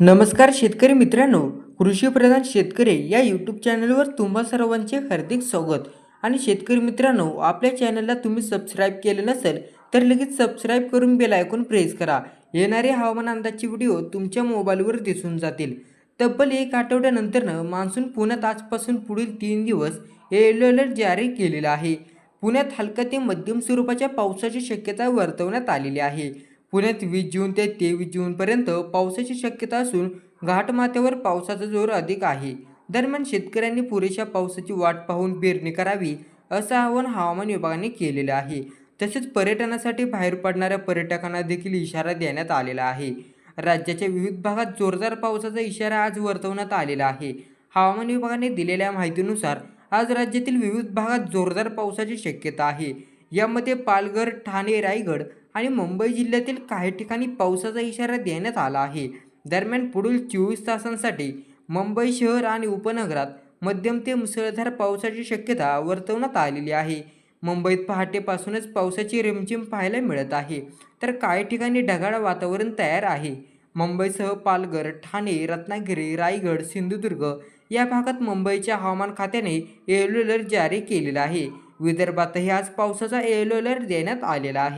नमस्कार शेतकरी मित्रांनो कृषीप्रधान शेतकरी या यूट्यूब चॅनलवर तुम्हा सर्वांचे हार्दिक स्वागत. आणि शेतकरी मित्रांनो आपल्या चॅनलला तुम्ही सबस्क्राईब केले नसेल तर लगेच सबस्क्राईब करून बेल आयकॉन प्रेस करा. येणारे हवामान अंदाजचे व्हिडिओ तुमच्या मोबाईलवर दिसून जातील. तब्बल एक आठवड्यानंतरनं मान्सून पुण्यात आजपासून पुढील तीन दिवस येलो अलर्ट जारी केलेला आहे. पुण्यात हलका ते मध्यम स्वरूपाच्या पावसाची शक्यता वर्तवण्यात आलेली आहे. पुण्यात वीस जून ते तेवीस जूनपर्यंत पावसाची शक्यता असून घाटमाथ्यावर पावसाचा जोर अधिक आहे. दरम्यान शेतकऱ्यांनी पुरेशा पावसाची वाट पाहून पेरणी करावी असं आवाहन हवामान विभागाने केलेलं आहे. तसेच पर्यटनासाठी बाहेर पडणाऱ्या पर्यटकांना देखील इशारा देण्यात आलेला आहे. राज्याच्या विविध भागात जोरदार पावसाचा इशारा आज वर्तवण्यात आलेला आहे. हवामान विभागाने दिलेल्या माहितीनुसार आज राज्यातील विविध भागात जोरदार पावसाची शक्यता आहे. यामध्ये पालघर ठाणे रायगड आणि मुंबई जिल्ह्यातील काही ठिकाणी पावसाचा इशारा देण्यात आला आहे. दरम्यान पुढील चोवीस तासांसाठी मुंबई शहर आणि उपनगरात मध्यम ते मुसळधार पावसाची शक्यता वर्तवण्यात आलेली आहे. मुंबईत पहाटेपासूनच पावसाची रिमझिम पाहायला मिळत आहे. तर काही ठिकाणी ढगाळ वातावरण तयार आहे. मुंबईसह पालघर ठाणे रत्नागिरी रायगड सिंधुदुर्ग या भागात मुंबईच्या हवामान खात्याने येलो अलर्ट जारी केलेला आहे. विदर्भातही आज पावसाचा येलो अलर्ट देण्यात आलेला आहे.